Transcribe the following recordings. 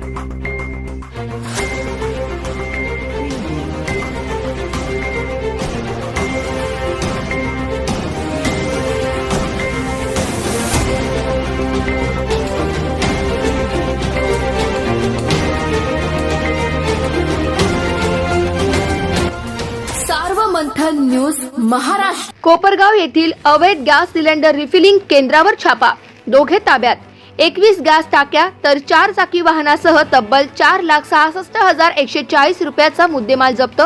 Sarvamanthan news Maharashtra. Kopargaon येथील अवैध gas cylinder refilling केंद्रावर छापा. दोघे ताब्यात. एकवीस गॅस टाक्या तर चार चाकी वाहनासह तब्बल चार लाख सहासष्ट हजार एकशे चाळीस रुपयाचा मुद्देमाल जप्त.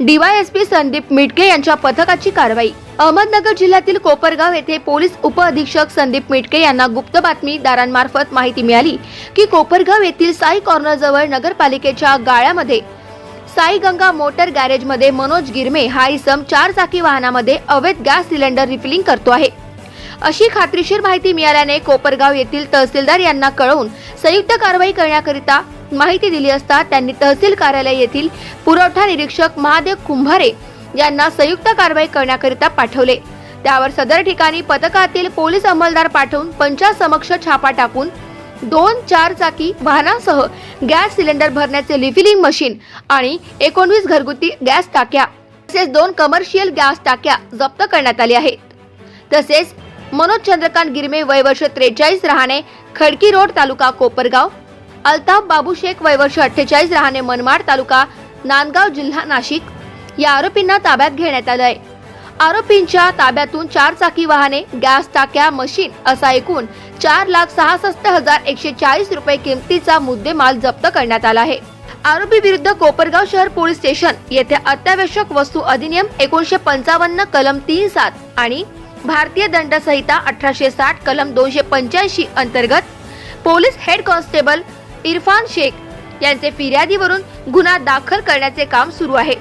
डीवायएसपी संदीप मिटके यांच्या पथकाची कारवाई. अहमदनगर जिल्ह्यातील कोपरगाव येथे पोलीस उपअधीक्षक संदीप मिटके यांना गुप्त बातमीदारांमार्फत माहिती मिळाली की कोपरगाव येथील साई कॉर्नरजवळ नगरपालिकेच्या गाळ्यामध्ये साई गंगा मोटर गॅरेजमध्ये मनोज गिरमे हा इसम चार चाकी वाहनामध्ये अवैध गॅस सिलेंडर रिफिलिंग करतो आहे. अशी खात्रीशीर माहिती मिळाल्याने कोपरगाव येथील तहसीलदार यांना कळवून संयुक्त कारवाई करण्याकरिता माहिती दिली असता त्यांनी तहसील कार्यालय येथील पुरवठा निरीक्षक महादेव कुंभारे यांना संयुक्त कारवाई करण्याकरिता पाठवले. त्यावर सदर ठिकाणी पथकातील पोलीस अंमलदार पाठवून पंचासमक्ष छापा टाकून दोन चार चाकी वाहनासह गॅस सिलेंडर भरण्याचे लिफिलिंग मशीन आणि एकोणवीस घरगुती गॅस टाक्या तसेच दोन कमर्शियल गॅस टाक्या जप्त करण्यात आली आहेत. तसेच मनोज चंद्रकांत गिरमे वय वर्ष त्रेचाळीस राहणे खडकी रोड तालुका कोपरगाव. अल्ताफ बाबू शेख वय वर्ष अठ्ठेचाळीस राहणे मनमाड तालुका नांदगाव जिल्हा नाशिक. या आरोपींना ताब्यात घेण्यात आलं आहे आरोपींच्या ताब्यातून चार चाकी वाहने गॅस टाक्या मशीन असा एकूण चार लाख सहासष्ट हजार एकशे चाळीस रुपये किमतीचा मुद्देमाल जप्त करण्यात आला आहे. आरोपी विरुद्ध कोपरगाव शहर पोलीस स्टेशन येथे अत्यावश्यक वस्तू अधिनियम एकोणीशे पंचावन्न कलम तीन सात आणि भारतीय दंड संहिता अठराशे साठ कलम दोनशे पंच्याऐंशी अंतर्गत police head constable Irfan Shaikh यांचे फिर्यादीवरून गुन्हा दाखल करण्याचे काम सुरू आहे.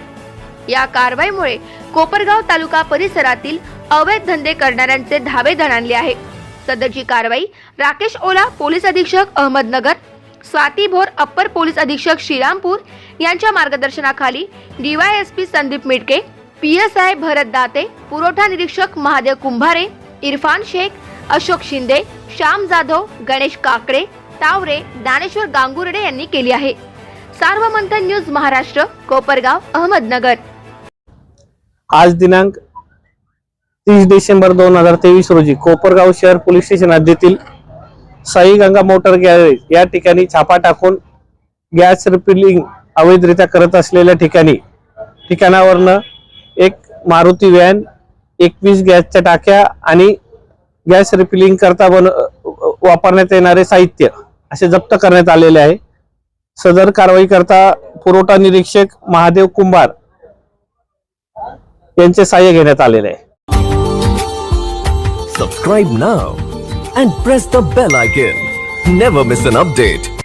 या कारवाईमुळे कोपरगाव तालुका परिसरातील अवैध धंदे करणाऱ्यांचे धाबे दणाणले आहे. सदरची कारवाई राकेश ओला पोलीस अधीक्षक अहमदनगर स्वाती भोर अप्पर पोलीस अधीक्षक श्रीरामपूर यांच्या मार्गदर्शनाखाली डीवायएसपी संदीप मिटके पीएसआय भरत दाते पुरवठा निरीक्षक महादेव कुंभारे इरफान शेख अशोक शिंदे श्याम जाधव गणेश काकडे तावरे ज्ञानेश्वर गांगुर्डे यांनी केली आहे. सार्वमंथन न्यूज महाराष्ट्र कोपरगाव अहमदनगर. आज दिनांक तीस डिसेंबर दोन हजार तेवीस रोजी कोपरगाव शहर पोलीस स्टेशन हद्दीतील साई गंगा मोटर गॅरेज या ठिकाणी छापा टाकून गॅस रिफिलिंग अवैधरित्या करत असलेल्या ठिकाणी ठिकाणावरनं मारुती व्हॅन एकवीस गॅसच्या टाक्या आणि गॅस रिफिलिंग करता बन वापरण्यात येणारे साहित्य असे जप्त करण्यात आलेले आहे. सदर कारवाई करता पुरवठा निरीक्षक महादेव कुंभार यांचे सहाय्य घेण्यात आलेले आहे. Subscribe now and press the bell icon never miss an update